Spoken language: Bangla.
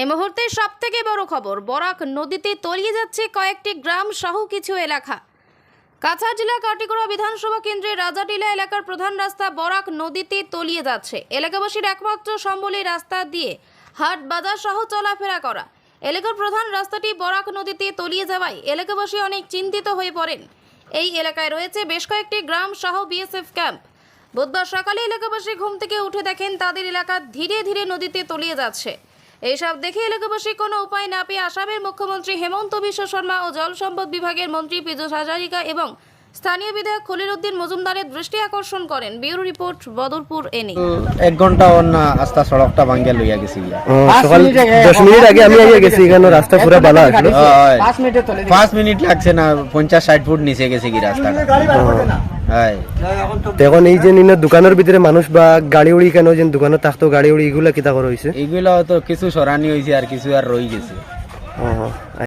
এই মুহূর্তে সব থেকে বড় খবর, বরাক নদীতে তলিয়ে যাচ্ছে কয়েকটি গ্রাম সহ কিছু এলাকা। কাছাড় জেলা কাটিগড়া বিধানসভা কেন্দ্রের রাজাটিলা এলাকার প্রধান রাস্তা বরাক নদীতে তলিয়ে যাচ্ছে। এলাকাবাসীর একমাত্র সম্বল রাস্তা দিয়ে হাট বাজার সহ চলাফেরা করা। এলাকার প্রধান রাস্তাটি বরাক নদীতে তলিয়ে যাওয়ায় এলাকাবাসী অনেক চিন্তিত হয়ে পড়েন। এই এলাকায় রয়েছে বেশ কয়েকটি গ্রাম সহ বিএসএফ ক্যাম্প। বুধবার সকালে এলাকাবাসী ঘুম থেকে উঠে দেখেন তাদের এলাকা ধীরে ধীরে নদীতে তলিয়ে যাচ্ছে। এইসব দেখে এলাকাবাসী কোনো উপায় না পেয়ে আসামের মুখ্যমন্ত্রী হেমন্ত বিশ্ব শর্মা ও জল সম্পদ বিভাগের মন্ত্রী পীযূষ হাজারিকা এবং স্থানীয় বিধায়ক খলিল উদ্দিন মজুমদারের দৃষ্টি আকর্ষণ করেন। ব্যুরো রিপোর্ট বদরপুর এনে এক ঘণ্টা ওর না আস্তা সড়কটা ভাঙ্গিয়া লইয়া গেছি সকাল দশ মিনিট আগে আমি আগে গেছি। এখানে রাস্তা পুরো ভালো আসলো। পাঁচ মিনিট লাগছে না পঞ্চাশ ষাট ফুট নিচে গেছে কি রাস্তাটা। হয় তো এখন এই যে নিন দোকানের ভিতরে মানুষ বা গাড়ি উড়ি কেন যে দোকানে থাকতো গাড়ি উড়ি এগুলা কিতা করা হয়েছে এইগুলো তো কিছু সরানি হয়েছে আর কিছু আর রয়ে গেছে।